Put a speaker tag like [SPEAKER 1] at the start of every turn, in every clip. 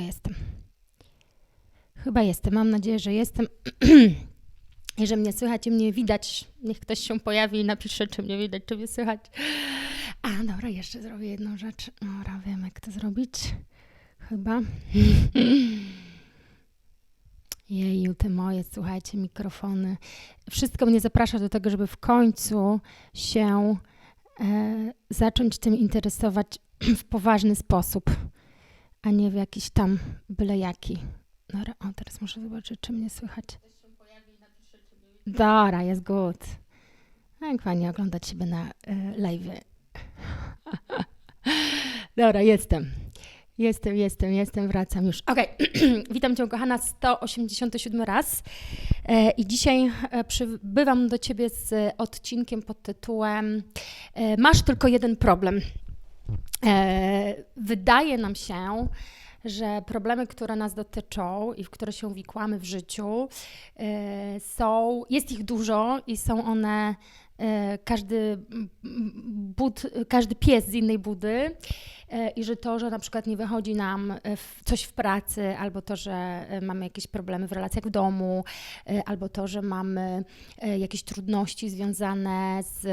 [SPEAKER 1] jestem. Chyba jestem. Mam nadzieję, że jestem. Że mnie słychać i mnie widać. Niech ktoś się pojawi i napisze, czy mnie widać, czy mnie słychać. A, dobra, jeszcze zrobię jedną rzecz. Dobra, wiem, jak to zrobić. Chyba. Jeju, te moje, słuchajcie, mikrofony. Wszystko mnie zaprasza do tego, żeby w końcu się e, zacząć tym interesować w poważny sposób, a nie w jakiś tam byle jaki. Dobra, o, teraz muszę zobaczyć, czy mnie słychać. Dobra, jest good. Jak fajnie oglądać siebie na y, live. Dobra, jestem. Jestem, jestem, jestem, wracam już. Okej, witam Cię, kochana, 187 raz. E, I dzisiaj e, przybywam do Ciebie z odcinkiem pod tytułem e, Masz tylko jeden problem. E, wydaje nam się, że problemy, które nas dotyczą i w które się wikłamy w życiu, e, są, jest ich dużo i są one e, każdy, bud, każdy pies z innej budy i że to, że na przykład nie wychodzi nam coś w pracy, albo to, że mamy jakieś problemy w relacjach w domu, albo to, że mamy jakieś trudności związane z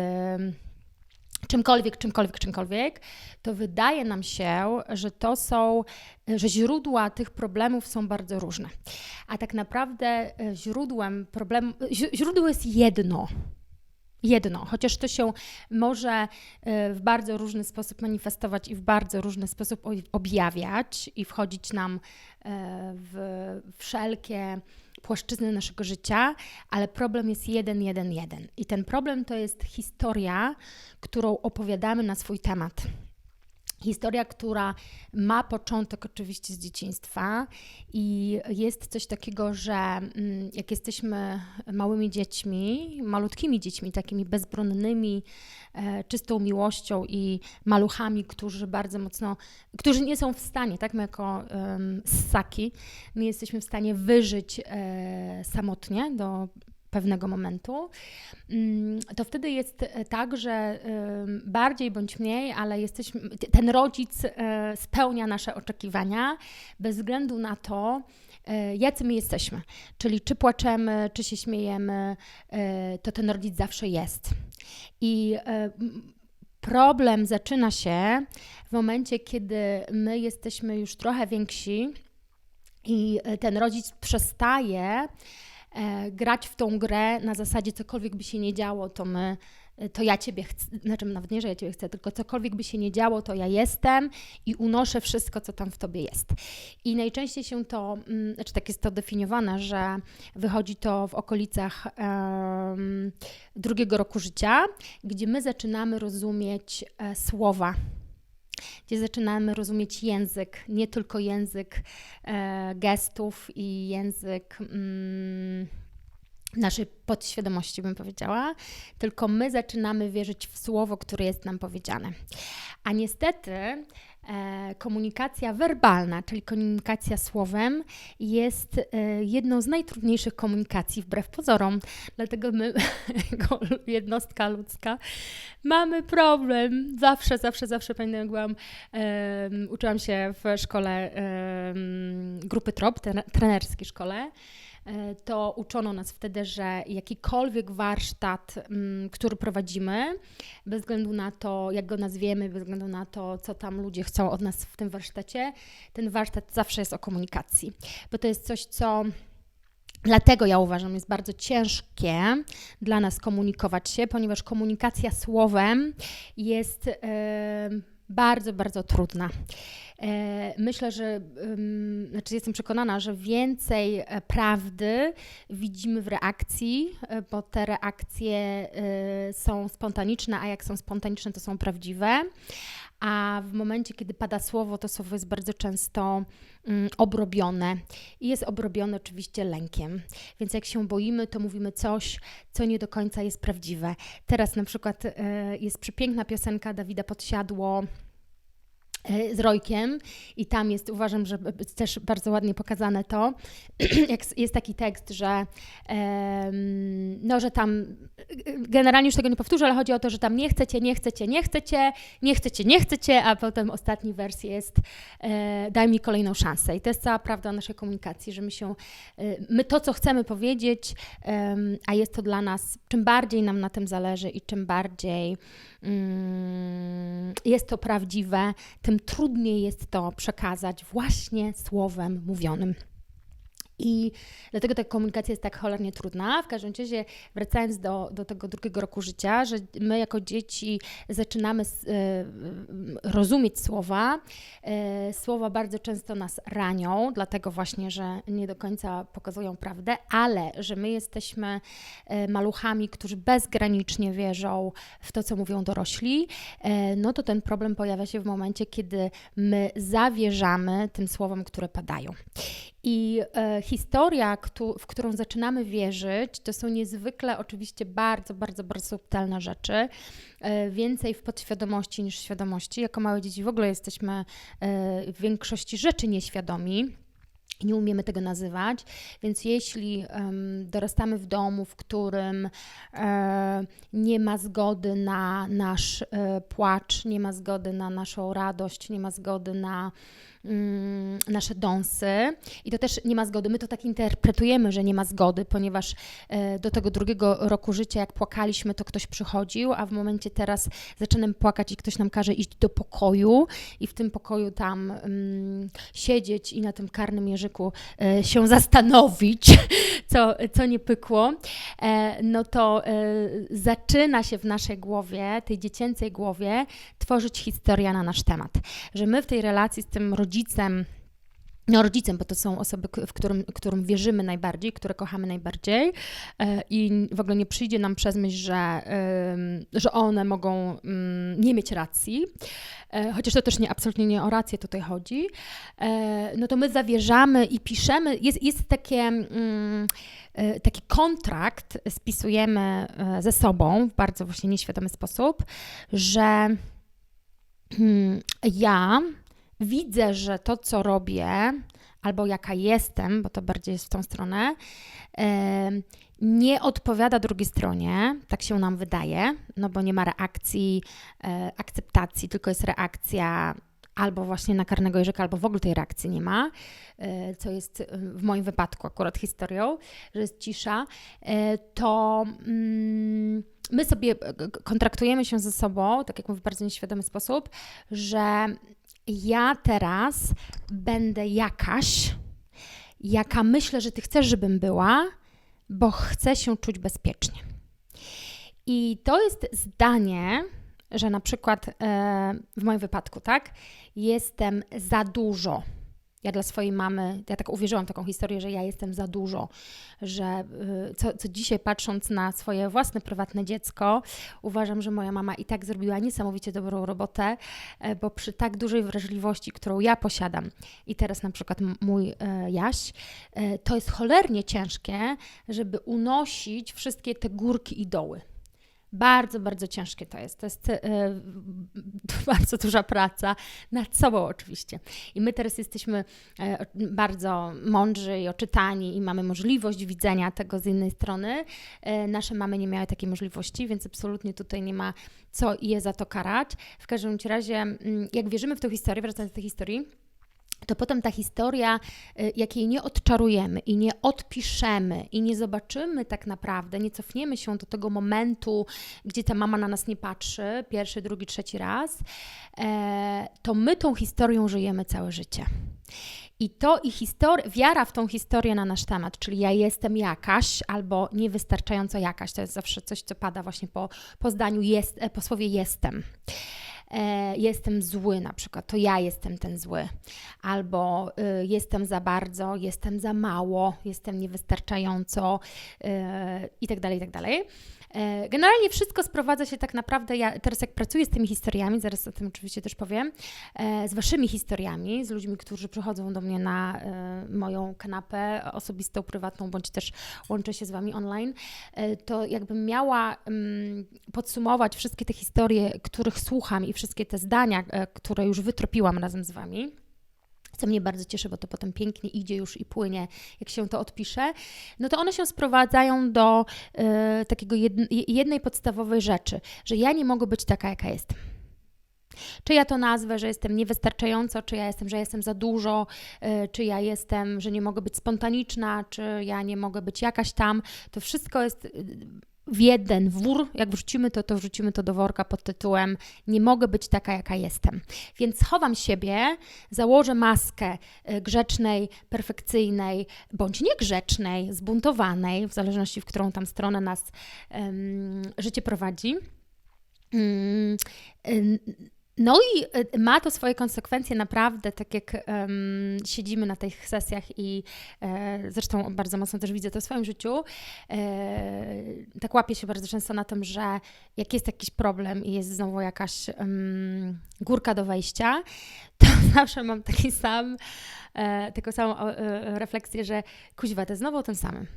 [SPEAKER 1] czymkolwiek, czymkolwiek, czymkolwiek, to wydaje nam się, że to są, że źródła tych problemów są bardzo różne. A tak naprawdę e, źródłem problemu, źródło jest jedno. Jedno, chociaż to się może e, w bardzo różny sposób manifestować i w bardzo różny sposób objawiać i wchodzić nam e, w wszelkie płaszczyzny naszego życia, ale problem jest jeden, jeden, jeden. I ten problem to jest historia, którą opowiadamy na swój temat. Historia, która ma początek oczywiście z dzieciństwa i jest coś takiego, że mm, jak jesteśmy małymi dziećmi, malutkimi dziećmi, takimi bezbronnymi, e, czystą miłością i maluchami, którzy bardzo mocno, którzy nie są w stanie, tak my jako ssaki, nie jesteśmy w stanie wyżyć e, samotnie do pewnego momentu, mm, to wtedy jest e, tak, że bardziej bądź mniej, ale jesteśmy, ten rodzic e, spełnia nasze oczekiwania bez względu na to, e, jacy my jesteśmy. Czyli czy płaczemy, czy się śmiejemy, to ten rodzic zawsze jest. I problem zaczyna się w momencie, kiedy my jesteśmy już trochę więksi i ten rodzic przestaje e, grać w tą grę na zasadzie cokolwiek by się nie działo, to my e, to ja Ciebie chcę, znaczy nawet nie, że ja Ciebie chcę, tylko cokolwiek by się nie działo, to ja jestem i unoszę wszystko, co tam w Tobie jest. I najczęściej się to, mm, znaczy tak jest to definiowane, że wychodzi to w okolicach um, drugiego roku życia, gdzie my zaczynamy rozumieć e, słowa gdzie zaczynamy rozumieć język, nie tylko język e, gestów i język mm, naszej podświadomości, bym powiedziała, tylko my zaczynamy wierzyć w słowo, które jest nam powiedziane. A niestety komunikacja werbalna, czyli komunikacja słowem, jest e, jedną z najtrudniejszych komunikacji wbrew pozorom. Dlatego my, jako jednostka ludzka, mamy problem. Zawsze, zawsze, zawsze pamiętam, jak byłam, e, uczyłam się w szkole grupy TROP, trenerskiej szkole. E, to uczono nas wtedy, że jakikolwiek warsztat, mm, który prowadzimy, bez względu na to, jak go nazwiemy, bez względu na to, co tam ludzie chcą od nas w tym warsztacie, ten warsztat zawsze jest o komunikacji, bo to jest coś, co Dlatego ja uważam, jest bardzo ciężkie dla nas komunikować się, ponieważ komunikacja słowem jest. Yy, bardzo, bardzo trudna. E, myślę, że, znaczy jestem przekonana, że więcej e, prawdy widzimy w reakcji, e, bo te reakcje są spontaniczne, a jak są spontaniczne, to są prawdziwe. A w momencie, kiedy pada słowo, to słowo jest bardzo często mm, obrobione i jest obrobione oczywiście lękiem. Więc jak się boimy, to mówimy coś, co nie do końca jest prawdziwe. Teraz na przykład jest przepiękna piosenka Dawida Podsiadło z Rojkiem i tam jest, uważam, że też bardzo ładnie pokazane to, jak jest taki tekst, że no, że tam e, generalnie już tego nie powtórzę, ale chodzi o to, że tam nie chcecie, nie chcecie, nie chcecie, nie chcecie, nie chcecie, a potem ostatni wers jest e, daj mi kolejną szansę. I to jest cała prawda naszej komunikacji, że my się, e, my to, co chcemy powiedzieć, a jest to dla nas, czym bardziej nam na tym zależy i czym bardziej jest to prawdziwe, tym trudniej jest to przekazać właśnie słowem mówionym. I dlatego ta komunikacja jest tak cholernie trudna. W każdym razie, wracając do, do tego drugiego roku życia, że my jako dzieci zaczynamy e, rozumieć słowa. E, Słowa bardzo często nas ranią, dlatego właśnie, że nie do końca pokazują prawdę, ale że my jesteśmy e, maluchami, którzy bezgranicznie wierzą w to, co mówią dorośli, e, no to ten problem pojawia się w momencie, kiedy my zawierzamy tym słowom, które padają. I historia, w którą zaczynamy wierzyć, to są niezwykle oczywiście bardzo, bardzo, bardzo subtelne rzeczy. E, więcej w podświadomości niż świadomości. Jako małe dzieci w ogóle jesteśmy e, w większości rzeczy nieświadomi. Nie umiemy tego nazywać, więc jeśli em, dorastamy w domu, w którym e, nie ma zgody na nasz e, płacz, nie ma zgody na naszą radość, nie ma zgody na nasze dąsy i to też nie ma zgody. My to tak interpretujemy, że nie ma zgody, ponieważ e, do tego drugiego roku życia, jak płakaliśmy, to ktoś przychodził, a w momencie teraz zaczynamy płakać i ktoś nam każe iść do pokoju i w tym pokoju tam mm, siedzieć i na tym karnym jeżyku e, się zastanowić, co, co nie pykło, e, no to zaczyna się w naszej głowie, tej dziecięcej głowie, tworzyć historia na nasz temat. Że my w tej relacji z tym rodzicem, no rodzicem, bo to są osoby, w którym, którym wierzymy najbardziej, które kochamy najbardziej e, i w ogóle nie przyjdzie nam przez myśl, że, że one mogą mm, nie mieć racji, e, chociaż to też nie, absolutnie nie o rację tutaj chodzi, e, no to my zawierzamy i piszemy, jest, jest takie, mm, taki kontrakt, spisujemy ze sobą w bardzo właśnie nieświadomy sposób, że ja widzę, że to, co robię, albo jaka jestem, bo to bardziej jest w tą stronę, nie odpowiada drugiej stronie, tak się nam wydaje, no bo nie ma reakcji, e, akceptacji, tylko jest reakcja albo właśnie na karnego jeżyka, albo w ogóle tej reakcji nie ma, e, co jest e, w moim wypadku akurat historią, że jest cisza, to mm, my sobie e, kontraktujemy się ze sobą, tak jak mówię, w bardzo nieświadomy sposób, że ja teraz będę jakaś, jaka myślę, że ty chcesz, żebym była, bo chcę się czuć bezpiecznie. I to jest zdanie, że na przykład e, w moim wypadku, tak, jestem za dużo. Ja dla swojej mamy, ja tak uwierzyłam w taką historię, że ja jestem za dużo, że y, co, co dzisiaj patrząc na swoje własne prywatne dziecko, uważam, że moja mama i tak zrobiła niesamowicie dobrą robotę, e, bo przy tak dużej wrażliwości, którą ja posiadam i teraz na przykład mój e, Jaś, e, to jest cholernie ciężkie, żeby unosić wszystkie te górki i doły. Bardzo, bardzo ciężkie to jest. To jest e, bardzo duża praca nad sobą oczywiście. I my teraz jesteśmy e, bardzo mądrzy i oczytani i mamy możliwość widzenia tego z innej strony. E, nasze mamy nie miały takiej możliwości, więc absolutnie tutaj nie ma co je za to karać. W każdym razie, mm, jak wierzymy w tę historię, wracając do tej historii, to potem ta historia, y, jak jej nie odczarujemy i nie odpiszemy i nie zobaczymy tak naprawdę, nie cofniemy się do tego momentu, gdzie ta mama na nas nie patrzy, pierwszy, drugi, trzeci raz, e, to my tą historią żyjemy całe życie. I to i histor- wiara w tą historię na nasz temat, czyli ja jestem jakaś albo niewystarczająco jakaś, to jest zawsze coś, co pada właśnie po, po zdaniu, jest, e, po słowie jestem. E, jestem zły na przykład, to ja jestem ten zły. Albo y, jestem za bardzo, jestem za mało, jestem niewystarczająco y, i tak E, Generalnie wszystko sprowadza się tak naprawdę, ja teraz jak pracuję z tymi historiami, zaraz o tym oczywiście też powiem, e, z waszymi historiami, z ludźmi, którzy przychodzą do mnie na e, moją kanapę osobistą, prywatną, bądź też łączę się z wami online, to jakbym miała mm, podsumować wszystkie te historie, których słucham i wszystkie te zdania, które już wytropiłam razem z Wami, co mnie bardzo cieszy, bo to potem pięknie idzie już i płynie, jak się to odpisze, no to one się sprowadzają do e, takiego jedn, jednej podstawowej rzeczy, że ja nie mogę być taka, jaka jestem. Czy ja to nazwę, że jestem niewystarczająco, czy ja jestem, że jestem za dużo, y, czy ja jestem, że nie mogę być spontaniczna, czy ja nie mogę być jakaś tam, to wszystko jest y, w jeden wór, jak wrzucimy to, to wrzucimy to do worka pod tytułem Nie mogę być taka, jaka jestem. Więc chowam siebie, założę maskę y, grzecznej, perfekcyjnej, bądź niegrzecznej, zbuntowanej, w zależności w którą tam stronę nas um, życie prowadzi. Um, no i y, ma to swoje konsekwencje naprawdę, tak jak um, siedzimy na tych sesjach i e, zresztą bardzo mocno też widzę to w swoim życiu, e, tak łapię się bardzo często na tym, że jak jest jakiś problem i jest znowu jakaś um, górka do wejścia, to zawsze mam taki sam, e, taką samą e, refleksję, że kuźwa, to znowu o tym samym.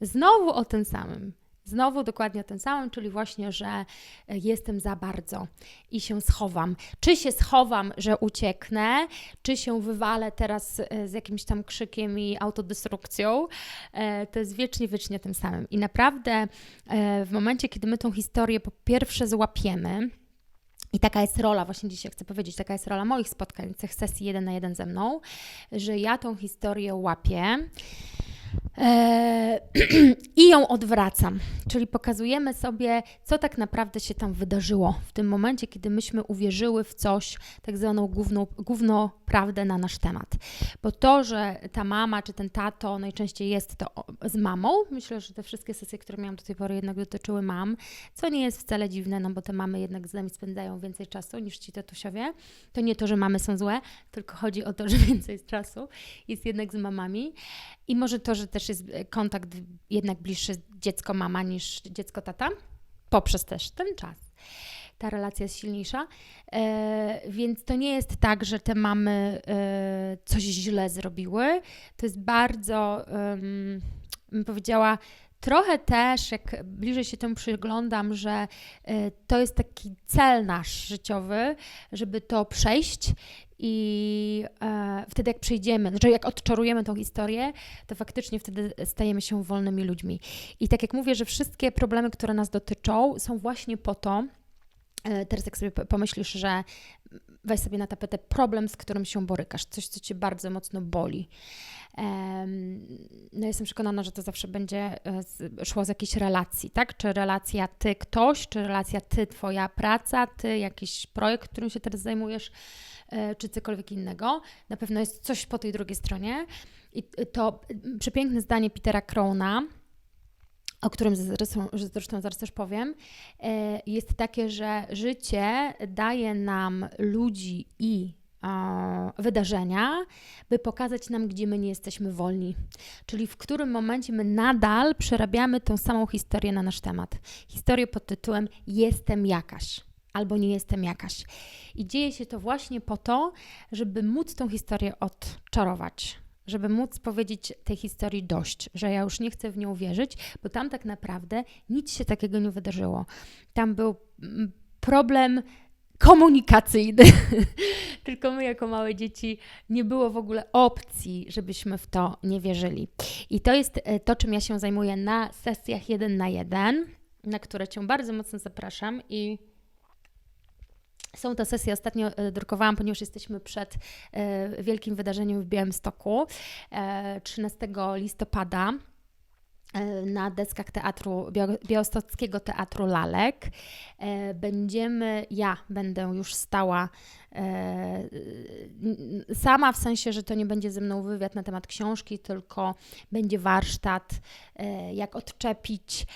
[SPEAKER 1] Znowu o tym samym. Znowu dokładnie tym samym, czyli właśnie, że e, jestem za bardzo i się schowam. Czy się schowam, że ucieknę, czy się wywalę teraz e, z jakimś tam krzykiem i autodestrukcją, e, to jest wiecznie, wiecznie tym samym. I naprawdę w momencie, kiedy my tą historię po pierwsze złapiemy, i taka jest rola, właśnie dzisiaj chcę powiedzieć, taka jest rola moich spotkań, tych sesji jeden na jeden ze mną, że ja tą historię łapię I ją odwracam, czyli pokazujemy sobie, co tak naprawdę się tam wydarzyło w tym momencie, kiedy myśmy uwierzyły w coś, tak zwaną główną, główną prawdę na nasz temat. Bo to, że ta mama czy ten tato najczęściej jest to z mamą, myślę, że te wszystkie sesje, które miałam do tej pory jednak dotyczyły mam, co nie jest wcale dziwne, no bo te mamy jednak z nami spędzają więcej czasu niż ci tatusiowie. To nie to, że mamy są złe, tylko chodzi o to, że więcej czasu jest jednak z mamami. I może to, że też jest kontakt jednak bliższy dziecko-mama niż dziecko-tata, poprzez też ten czas. Ta relacja jest silniejsza, e, więc to nie jest tak, że te mamy e, coś źle zrobiły. To jest bardzo, e, bym powiedziała, trochę też, jak bliżej się temu przyglądam, że e, to jest taki cel nasz życiowy, żeby to przejść i e, wtedy, jak przejdziemy, znaczy jak odczarujemy tą historię, to faktycznie wtedy stajemy się wolnymi ludźmi. I tak jak mówię, że wszystkie problemy, które nas dotyczą, są właśnie po to, e, teraz jak sobie pomyślisz, że weź sobie na tapetę problem, z którym się borykasz, coś, co cię bardzo mocno boli. No jestem przekonana, że to zawsze będzie e, szło z jakiejś relacji, tak? Czy relacja ty ktoś, czy relacja ty twoja praca, ty jakiś projekt, którym się teraz zajmujesz, e, czy cokolwiek innego. Na pewno jest coś po tej drugiej stronie. I to przepiękne zdanie Petera Crowna, o którym zresztą, zresztą zaraz też powiem, e, jest takie, że życie daje nam ludzi i wydarzenia, by pokazać nam, gdzie my nie jesteśmy wolni. Czyli w którym momencie my nadal przerabiamy tą samą historię na nasz temat. Historię pod tytułem Jestem jakaś albo nie jestem jakaś. I dzieje się to właśnie po to, żeby móc tą historię odczarować, żeby móc powiedzieć tej historii dość, że ja już nie chcę w nią wierzyć, bo tam tak naprawdę nic się takiego nie wydarzyło. Tam był mm, problem komunikacyjny. Tylko my, jako małe dzieci, nie było w ogóle opcji, żebyśmy w to nie wierzyli. I to jest e, to, czym ja się zajmuję na sesjach jeden na jeden, na które Cię bardzo mocno zapraszam i są te sesje, ostatnio e, drukowałam, ponieważ jesteśmy przed e, wielkim wydarzeniem w Białymstoku 13 listopada na deskach teatru, Białostockiego Teatru Lalek. Będziemy, ja będę już stała E, sama w sensie, że to nie będzie ze mną wywiad na temat książki, tylko będzie warsztat, e, jak odczepić,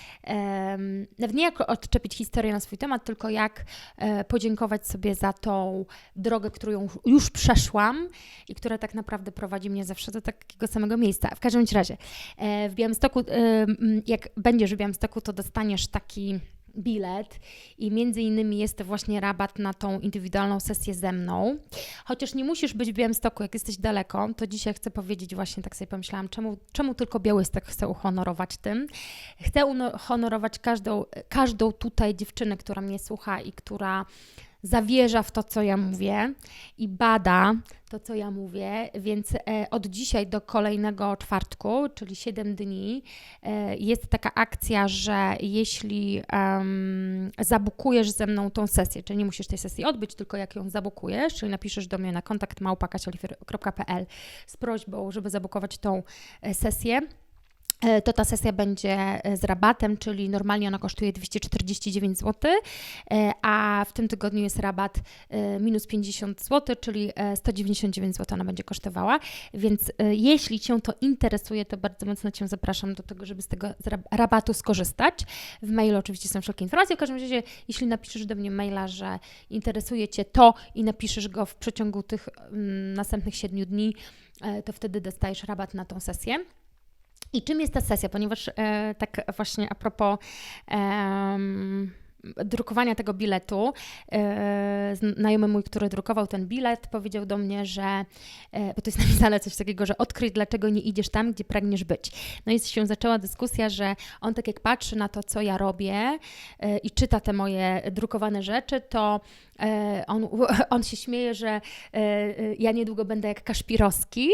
[SPEAKER 1] nawet nie jak odczepić historię na swój temat, tylko jak e, podziękować sobie za tą drogę, którą już przeszłam i która tak naprawdę prowadzi mnie zawsze do takiego samego miejsca. W każdym razie, w Białymstoku, jak będziesz w Białymstoku, to dostaniesz taki bilet i między innymi jest właśnie rabat na tą indywidualną sesję ze mną. Chociaż nie musisz być w Białymstoku, jak jesteś daleko, to dzisiaj chcę powiedzieć właśnie, tak sobie pomyślałam, czemu, czemu tylko Białystok chcę uhonorować tym. Chcę uhonorować każdą, każdą tutaj dziewczynę, która mnie słucha i która zawierza w to, co ja mówię i bada to, co ja mówię, więc e, od dzisiaj do kolejnego czwartku, czyli 7 dni, e, jest taka akcja, że jeśli um, zabukujesz ze mną tą sesję, czyli nie musisz tej sesji odbyć, tylko jak ją zabukujesz, czyli napiszesz do mnie na kontakt małpakasiolifer.pl z prośbą, żeby zabukować tą e, sesję, to ta sesja będzie e, z rabatem, czyli normalnie ona kosztuje 249 zł, e, a w tym tygodniu jest rabat minus 50 zł, czyli 199 zł ona będzie kosztowała. Więc jeśli Cię to interesuje, to bardzo mocno Cię zapraszam do tego, żeby z tego rabatu skorzystać. W mailu oczywiście są wszelkie informacje. W każdym razie, jeśli napiszesz do mnie maila, że interesuje Cię to i napiszesz go w przeciągu tych mm, następnych 7 dni, to wtedy dostajesz rabat na tą sesję. I czym jest ta sesja? Ponieważ e, tak właśnie a propos. E, drukowania tego biletu, e, znajomy mój, który drukował ten bilet, powiedział do mnie, że, e, bo to jest napisane coś takiego, że odkryj, dlaczego nie idziesz tam, gdzie pragniesz być. No i się zaczęła dyskusja, że on tak jak patrzy na to, co ja robię e, i czyta te moje drukowane rzeczy, to on, on się śmieje, że ja niedługo będę jak Kaszpirowski,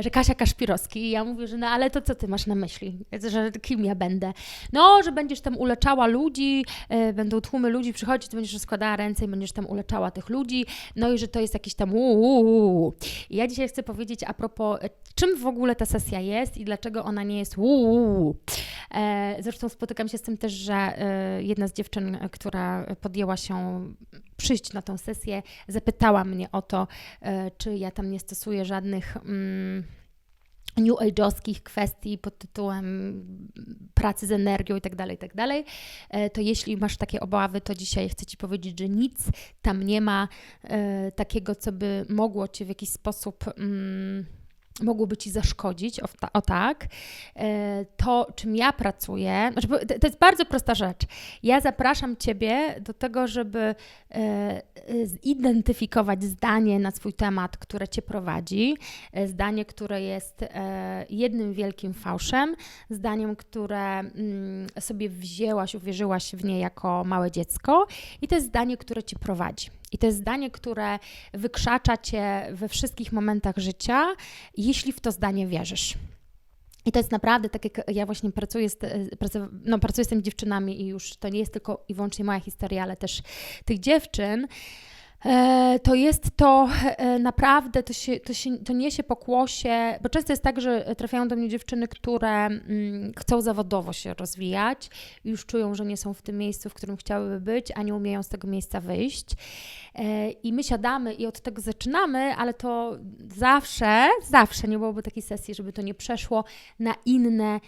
[SPEAKER 1] że Kasia Kaszpirowski. I ja mówię, że no ale to co ty masz na myśli? Że kim ja będę? No, że będziesz tam uleczała ludzi, będą tłumy ludzi przychodzić, to będziesz składała ręce i będziesz tam uleczała tych ludzi, no i że to jest jakiś tam uuu. Ja dzisiaj chcę powiedzieć a propos, e, czym w ogóle ta sesja jest i dlaczego ona nie jest uuu. E, zresztą spotykam się z tym też, że e, jedna z dziewczyn, która podjęła się przyjść na tą sesję, zapytała mnie o to, czy ja tam nie stosuję żadnych. Mm, new age'owskich kwestii pod tytułem pracy z energią i tak dalej, i tak e, to jeśli masz takie obawy, to dzisiaj chcę Ci powiedzieć, że nic tam nie ma e, takiego, co by mogło Cię w jakiś sposób... Mm, mogłoby ci zaszkodzić, o, ta, o, tak, e, to czym ja pracuję, znaczy, to jest bardzo prosta rzecz. Ja zapraszam Ciebie do tego, żeby e, e, zidentyfikować zdanie na swój temat, które Cię prowadzi, zdanie, które jest jednym wielkim fałszem, zdaniem, które mm, sobie wzięłaś, uwierzyłaś w nie jako małe dziecko i to jest zdanie, które Cię prowadzi. I to jest zdanie, które wykrzacza cię we wszystkich momentach życia, jeśli w to zdanie wierzysz. I to jest naprawdę tak, jak ja właśnie pracuję z, no, pracuję z tymi dziewczynami i już to nie jest tylko i wyłącznie moja historia, ale też tych dziewczyn. E, to jest to e, naprawdę, to, się, to, się, to niesie pokłosie, bo często jest tak, że trafiają do mnie dziewczyny, które mm, chcą zawodowo się rozwijać, już czują, że nie są w tym miejscu, w którym chciałyby być, a nie umieją z tego miejsca wyjść. E, I my siadamy i od tego zaczynamy, ale to zawsze, zawsze nie byłoby takiej sesji, żeby to nie przeszło na inne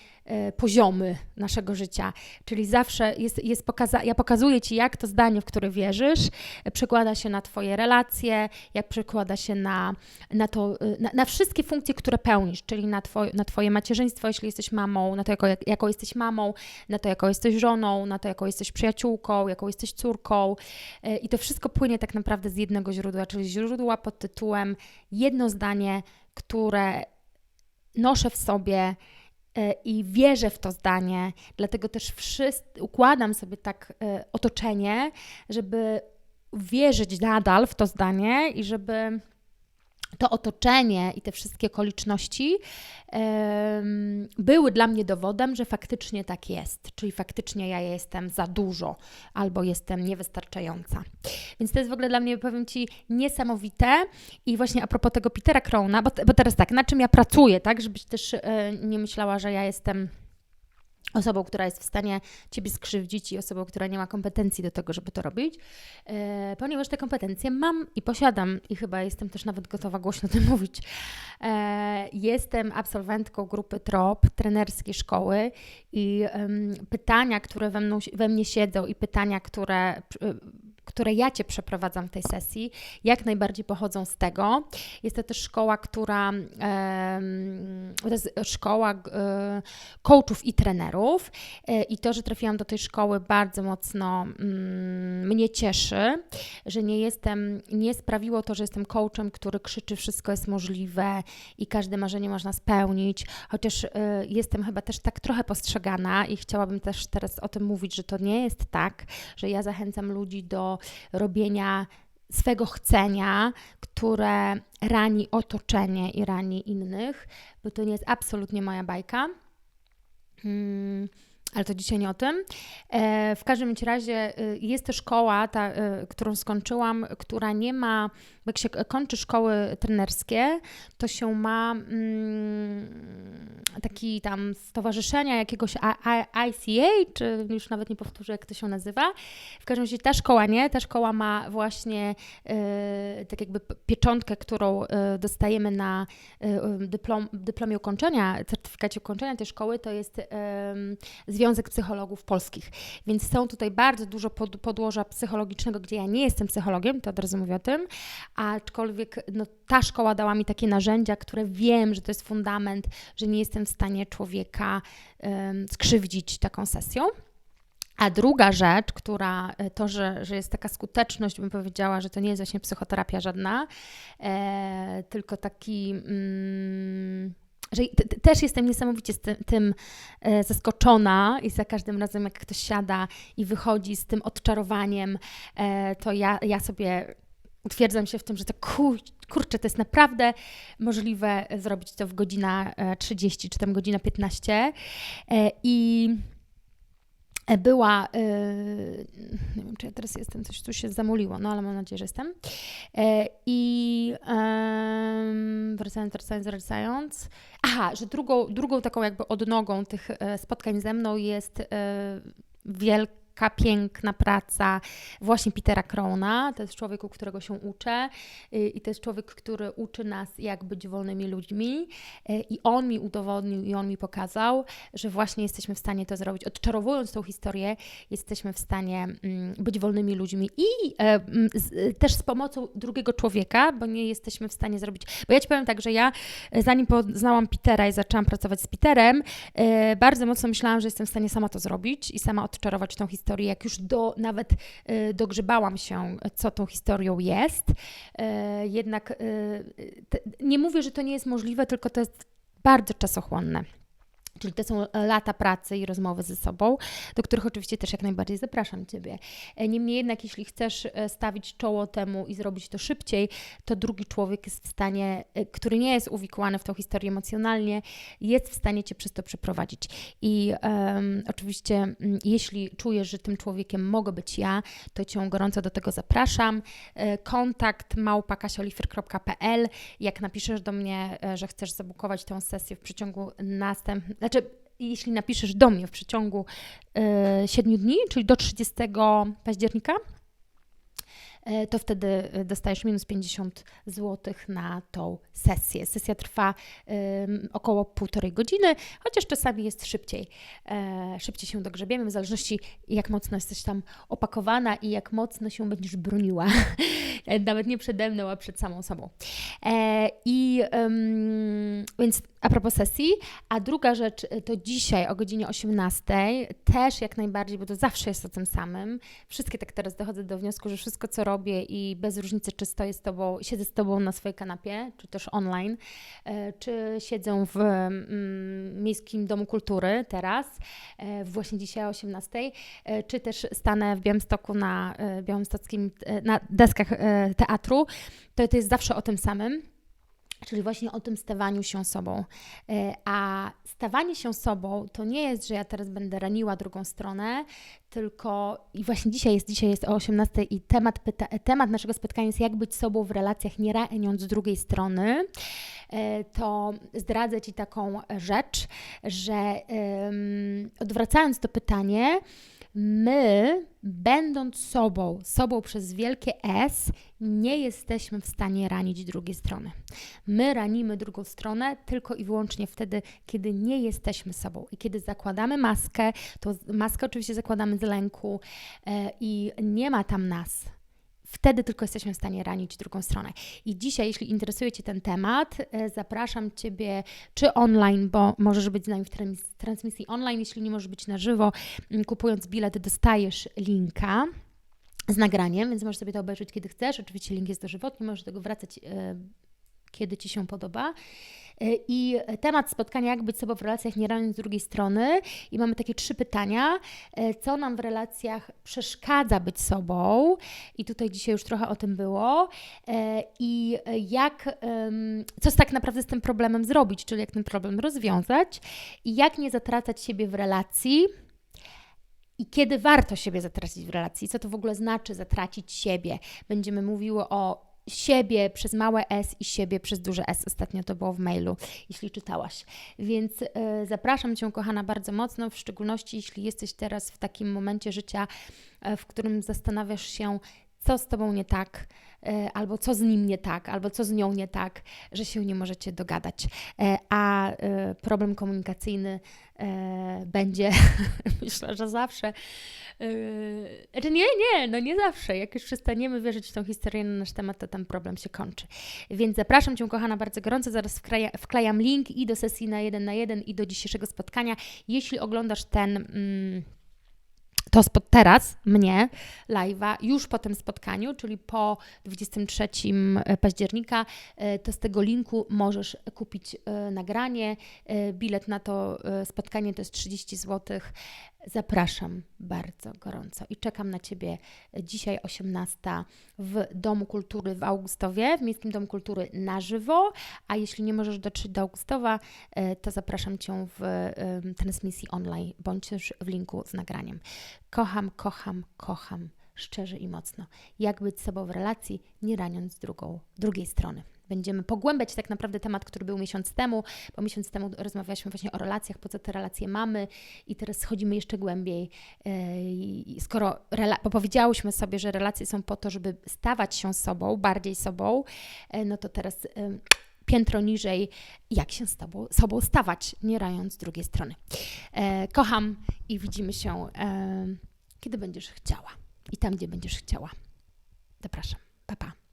[SPEAKER 1] poziomy naszego życia. Czyli zawsze jest, jest pokaza- ja pokazuję Ci, jak to zdanie, w które wierzysz, przekłada się na Twoje relacje, jak przekłada się na, na, to, y, na, na wszystkie funkcje, które pełnisz, czyli na, twoj, na Twoje macierzyństwo, jeśli jesteś mamą, na to, jako, jako jesteś mamą, na to, jaką jesteś żoną, na to, jaką jesteś przyjaciółką, jaką jesteś córką. Y, I to wszystko płynie tak naprawdę z jednego źródła, czyli źródła pod tytułem jedno zdanie, które noszę w sobie y, i wierzę w to zdanie, dlatego też wszyscy, układam sobie tak otoczenie, żeby wierzyć nadal w to zdanie i żeby to otoczenie i te wszystkie okoliczności były dla mnie dowodem, że faktycznie tak jest, czyli faktycznie ja jestem za dużo albo jestem niewystarczająca. Więc to jest w ogóle dla mnie, powiem Ci, niesamowite. I właśnie a propos tego Petera Crowna, bo, bo teraz tak, na czym ja pracuję, tak, żebyś też e, nie myślała, że ja jestem osobą, która jest w stanie Ciebie skrzywdzić i osobą, która nie ma kompetencji do tego, żeby to robić, e, ponieważ te kompetencje mam i posiadam i chyba jestem też nawet gotowa głośno o tym mówić. E, jestem absolwentką grupy TROP, trenerskiej szkoły i pytania, które we, mną, we mnie siedzą i pytania, które które ja Cię przeprowadzam w tej sesji, jak najbardziej pochodzą z tego. Jest to też szkoła, która to jest szkoła e, coachów i trenerów e, i to, że trafiłam do tej szkoły bardzo mocno mm, mnie cieszy, że nie jestem, nie sprawiło to, że jestem coachem, który krzyczy wszystko jest możliwe i każde marzenie można spełnić, chociaż e, jestem chyba też tak trochę postrzegana i chciałabym też teraz o tym mówić, że to nie jest tak, że ja zachęcam ludzi do do robienia swego chcenia, które rani otoczenie i rani innych, bo to nie jest absolutnie moja bajka. 嗯 ale to dzisiaj nie o tym. E, w każdym razie y, jest też szkoła, ta, y, którą skończyłam, która nie ma, jak się kończy szkoły trenerskie, to się ma mm, taki tam stowarzyszenia jakiegoś ICA, czy już nawet nie powtórzę, jak to się nazywa. W każdym razie ta szkoła nie, ta szkoła ma właśnie y, tak jakby pieczątkę, którą dostajemy na dyplom, dyplomie ukończenia, certyfikacie ukończenia tej szkoły, to jest związek Związek Psychologów Polskich. Więc są tutaj bardzo dużo pod, podłoża psychologicznego, gdzie ja nie jestem psychologiem, to od razu mówię o tym, aczkolwiek no, ta szkoła dała mi takie narzędzia, które wiem, że to jest fundament, że nie jestem w stanie człowieka um, skrzywdzić taką sesją. A druga rzecz, która e, to, że, że jest taka skuteczność, bym powiedziała, że to nie jest właśnie psychoterapia żadna, e, tylko taki. Mm, że też jestem niesamowicie z tym, tym e, zaskoczona i za każdym razem, jak ktoś siada i wychodzi z tym odczarowaniem, e, to ja, ja sobie utwierdzam się w tym, że to kur, kurczę, to jest naprawdę możliwe zrobić to w godzina 30 czy tam godzina 15 e, i była, yy, nie wiem, czy ja teraz jestem, coś tu się zamuliło, no ale mam nadzieję, że jestem. Yy, I wracając, wracając, wracając. Aha, że drugą, drugą taką jakby odnogą tych e, spotkań ze mną jest e, wielka taka piękna praca właśnie Petera Crowna. To jest człowiek, u którego się uczę y, i to jest człowiek, który uczy nas, jak być wolnymi ludźmi y, i on mi udowodnił i on mi pokazał, że właśnie jesteśmy w stanie to zrobić. Odczarowując tą historię, jesteśmy w stanie mm, być wolnymi ludźmi i e, mm, też z pomocą drugiego człowieka, bo nie jesteśmy w stanie zrobić, bo ja Ci powiem tak, że ja e, zanim poznałam Petera i zaczęłam pracować z Peterem, e, bardzo mocno myślałam, że jestem w stanie sama to zrobić i sama odczarować tą historię historii, jak już do, nawet y, dogrzebałam się, co tą historią jest. Y, jednak y, nie mówię, że to nie jest możliwe, tylko to jest bardzo czasochłonne. Czyli to są lata pracy i rozmowy ze sobą, do których oczywiście też jak najbardziej zapraszam Ciebie. E, niemniej jednak, jeśli chcesz e, stawić czoło temu i zrobić to szybciej, to drugi człowiek jest w stanie, e, który nie jest uwikłany w tą historię emocjonalnie, jest w stanie Cię przez to przeprowadzić. I um, oczywiście, jeśli czujesz, że tym człowiekiem mogę być ja, to Cię gorąco do tego zapraszam. Kontakt małpakasiolifer.pl Jak napiszesz do mnie, że chcesz zabukować tę sesję w przeciągu następnych znaczy, jeśli napiszesz do mnie w przeciągu y, 7 dni, czyli do 30 października, E, to wtedy e, dostajesz minus 50 zł na tą sesję. Sesja trwa około półtorej godziny, chociaż czasami jest szybciej. E, szybciej się dogrzebiemy, w zależności jak mocno jesteś tam opakowana i jak mocno się będziesz broniła. Nawet nie przede mną, a przed samą sobą. E, I więc a propos sesji, a druga rzecz to dzisiaj o godzinie 18 też jak najbardziej, bo to zawsze jest o tym samym. Wszystkie tak teraz dochodzę do wniosku, że wszystko co robię, robię i bez różnicy, czy stoję z tobą, siedzę z tobą na swojej kanapie, czy też online, e, czy siedzę w mm, Miejskim Domu Kultury teraz, e, właśnie dzisiaj o 18, e, czy też stanę w Białymstoku na na deskach teatru, to to jest zawsze o tym samym Czyli właśnie o tym stawaniu się sobą. E, a stawanie się sobą to nie jest, że ja teraz będę raniła drugą stronę, tylko i właśnie dzisiaj jest, dzisiaj jest o 18 i temat, pyta, temat naszego spotkania jest jak być sobą w relacjach, nie raniąc drugiej strony. E, to zdradzę Ci taką rzecz, że odwracając to pytanie, my, będąc sobą, sobą przez wielkie S, nie jesteśmy w stanie ranić drugiej strony. My ranimy drugą stronę tylko i wyłącznie wtedy, kiedy nie jesteśmy sobą. I kiedy zakładamy maskę, to maskę oczywiście zakładamy z lęku e, i nie ma tam nas. Wtedy tylko jesteśmy w stanie ranić drugą stronę. I dzisiaj, jeśli interesuje Cię ten temat, e, zapraszam Ciebie czy online, bo możesz być z nami w transmisji online, jeśli nie możesz być na żywo, kupując bilet, dostajesz linka z nagraniem, więc możesz sobie to obejrzeć, kiedy chcesz. Oczywiście link jest dożywotni, możesz do tego wracać, e, kiedy Ci się podoba. I temat spotkania, jak być sobą w relacjach, nie raniąc drugiej strony. I mamy takie trzy pytania. E, Co nam w relacjach przeszkadza być sobą? I tutaj dzisiaj już trochę o tym było. E, I jak, co tak naprawdę z tym problemem zrobić, czyli jak ten problem rozwiązać i jak nie zatracać siebie w relacji. I kiedy warto siebie zatracić w relacji? Co to w ogóle znaczy zatracić siebie? Będziemy mówiły o siebie przez małe S i siebie przez duże S. Ostatnio to było w mailu, jeśli czytałaś. Więc e, zapraszam Cię, kochana, bardzo mocno, w szczególności jeśli jesteś teraz w takim momencie życia, e, w którym zastanawiasz się, co z Tobą nie tak, albo co z nim nie tak, albo co z nią nie tak, że się nie możecie dogadać. E, A e, problem komunikacyjny e, będzie, myślę, że zawsze. e, Znaczy nie, nie, no nie zawsze. Jak już przestaniemy wierzyć w tą historię na nasz temat, to ten problem się kończy. Więc zapraszam Cię, kochana, bardzo gorąco. Zaraz wklejam link i do sesji na jeden na jeden i do dzisiejszego spotkania. Jeśli oglądasz ten... Mm, to spod teraz mnie live'a już po tym spotkaniu, czyli po 23 października, e, to z tego linku możesz kupić e, nagranie. E, Bilet na to e, spotkanie to jest 30 zł. Zapraszam bardzo gorąco i czekam na Ciebie dzisiaj 18 w Domu Kultury w Augustowie, w Miejskim Domu Kultury na żywo, a jeśli nie możesz dotrzeć do Augustowa, e, to zapraszam Cię w em, transmisji online, bądź też w linku z nagraniem. Kocham, kocham, kocham, szczerze i mocno. Jak być sobą w relacji, nie raniąc drugą, drugiej strony. Będziemy pogłębiać tak naprawdę temat, który był miesiąc temu, bo miesiąc temu rozmawialiśmy właśnie o relacjach, po co te relacje mamy i teraz schodzimy jeszcze głębiej. I Skoro, bo powiedziałyśmy sobie, że relacje są po to, żeby stawać się sobą, bardziej sobą, yy, no to teraz yy, piętro niżej, jak się z tobą, sobą stawać, nie rając drugiej strony. E, kocham i widzimy się, e, kiedy będziesz chciała i tam, gdzie będziesz chciała. Zapraszam. Pa, pa.